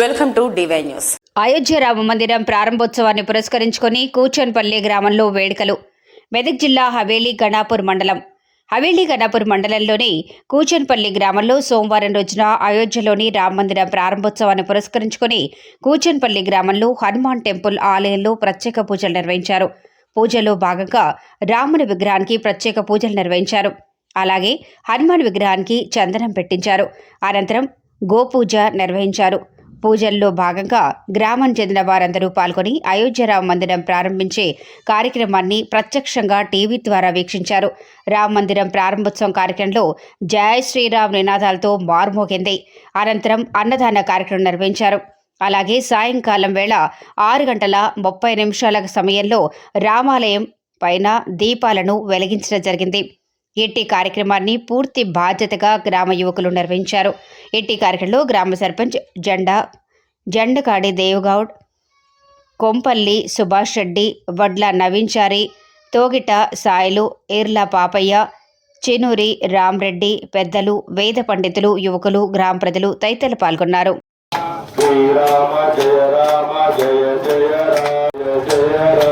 Welcome to DY news. Ayodhya Rama మందిరం ప్రారంభోత్సవాన్ని పురస్కరించుకొని కూచన్పల్లి గ్రామంలో వేడుకలు. మెదక్ జిల్లా హవేలీ గణాపూర్ మండలం. హవేలీ గణాపూర్ మండలంలోని కూచన్పల్లి గ్రామంలో సోమవారం రోజున అయోధ్యలోని రామ మందిరం ప్రారంభోత్సవాన్ని పురస్కరించుకొని కూచన్పల్లి గ్రామంలో హనుమాన్ టెంపుల్ ఆలయంలో ప్రత్యేక పూజలు నిర్వహించారు. పూజలో భాగంగా రాముని విగ్రహానికి ప్రత్యేక పూజలు నిర్వహించారు. అలాగే హనుమాన్ విగ్రహానికి చందనం పెట్టించారు. అనంతరం గోపూజ నిర్వహించారు. పూజల్లో భాగంగా గ్రామం చెందిన వారందరూ పాల్గొని అయోధ్యరామ మందిరం ప్రారంభించే కార్యక్రమాన్ని ప్రత్యక్షంగా టీవీ ద్వారా వీక్షించారు. రామ మందిరం ప్రారంభోత్సవం కార్యక్రమంలో జయ శ్రీరామ్ నినాదాలతో మార్మోగింది. అనంతరం అన్నదాన కార్యక్రమం నిర్వహించారు. అలాగే సాయంకాలం వేళ ఆరు గంటల ముప్పై నిమిషాల సమయంలో రామాలయం పైన దీపాలను వెలిగించడం జరిగింది. ఇట్టి కార్యక్రమాన్ని పూర్తి బాధ్యతగా గ్రామ యువకులు నిర్వహించారు. ఇట్టి కార్యక్రమంలో గ్రామ సర్పంచ్ జెండా జెండకాడి దేవగౌడ్ కొంపల్లి సుభాష్ రెడ్డి వడ్ల నవీన్చారి తోగిట సాయిలు ఈర్ల పాపయ్య చెనూరి రామ్రెడ్డి పెద్దలు వేద పండితులు యువకులు గ్రామ ప్రజలు తదితరులు పాల్గొన్నారు. శ్రీరామ జయ రామ జయ జయ రామ జయ రామ.